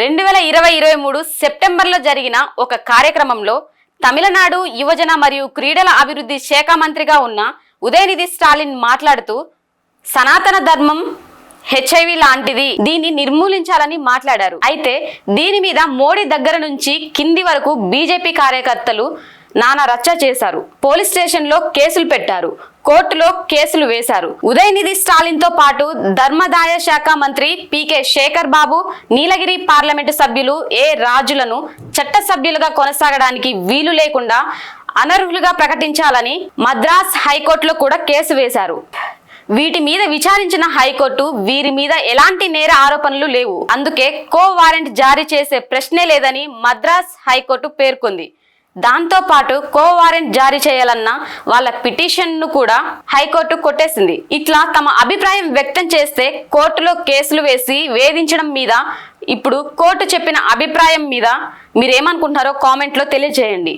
రెండు వేల ఇరవై ఇరవై మూడు సెప్టెంబర్లో జరిగిన ఒక కార్యక్రమంలో తమిళనాడు యువజన మరియు క్రీడల అభివృద్ధి శాఖ మంత్రిగా ఉన్న ఉదయనిధి స్టాలిన్ మాట్లాడుతూ సనాతన ధర్మం హెచ్ఐవి లాంటిది. దీన్ని నిర్మూలించాలని మాట్లాడారు. అయితే దీని మీద మోడీ దగ్గర నుంచి కింది వరకు బీజేపీ కార్యకర్తలు నానా రచ్చ చేశారు. పోలీస్ స్టేషన్లో కేసులు పెట్టారు. కోర్టులో కేసులు వేశారు. ఉదయనిధి స్టాలిన్తో పాటు ధర్మదాయ శాఖ మంత్రి పీకే శేఖర్ బాబు నీలగిరి పార్లమెంటు సభ్యులు ఏ రాజులను చట్ట సభ్యులుగా కొనసాగడానికి వీలు లేకుండా అనర్హులుగా ప్రకటించాలని మద్రాస్ హైకోర్టులో కూడా కేసు వేశారు. వీటి మీద విచారించిన హైకోర్టు వీరి మీద ఎలాంటి నేర ఆరోపణలు లేవు. అందుకే కో వారెంట్ జారీ చేసే ప్రశ్నే లేదని మద్రాస్ హైకోర్టు పేర్కొంది. దాంతోపాటు కో వారెంట్ జారీ చేయాలన్న వాళ్ళ పిటిషన్ను కూడా హైకోర్టు కొట్టేసింది. ఇట్లా తమ అభిప్రాయం వ్యక్తం చేస్తే కోర్టులో కేసులు వేసి వేధించడం మీద ఇప్పుడు కోర్టు చెప్పిన అభిప్రాయం మీద మీరేమనుకుంటున్నారో కామెంట్లో తెలియజేయండి.